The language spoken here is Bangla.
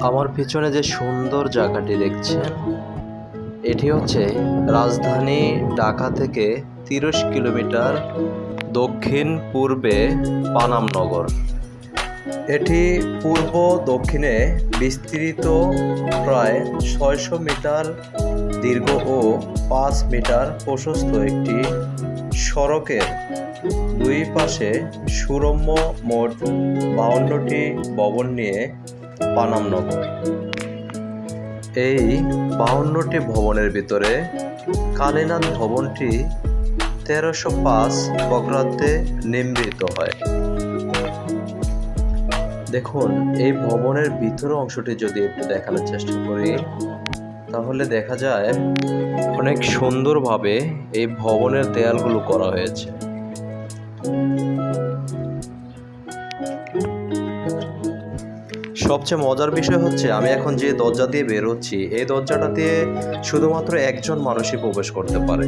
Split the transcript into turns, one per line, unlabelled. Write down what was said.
আমার পিছনে যে সুন্দর জায়গাটি দেখছেন, এটি হচ্ছে রাজধানী ঢাকা থেকে তিরিশ কিলোমিটার দক্ষিণ পূর্বে পানামনগর এটি পূর্ব দক্ষিণে বিস্তৃত প্রায় ছয়শো মিটার দীর্ঘ ও পাঁচ মিটার প্রশস্ত একটি সড়কের দুই পাশে সুরম্য মোট বাউন্নটি ভবন নিয়ে পানামনগর এই বাউন্নটি ভবনের ভিতরে কালীনাথ ভবনটি তেরোশো পাঁচ বগ্রাব্দে নির্মিত হয়। দেখুন, এই ভবনের ভিতর অংশটি যদি একটু দেখানোর চেষ্টা করি, তাহলে দেখা যায় অনেক সুন্দরভাবে এই ভবনের দেয়ালগুলো করা হয়েছে। সবচেয়ে মজার বিষয় হচ্ছে আমি এখন যে দরজা দিয়ে বেরোচ্ছি এই দরজাটা দিয়ে শুধুমাত্র একজন মানুষই প্রবেশ করতে পারে।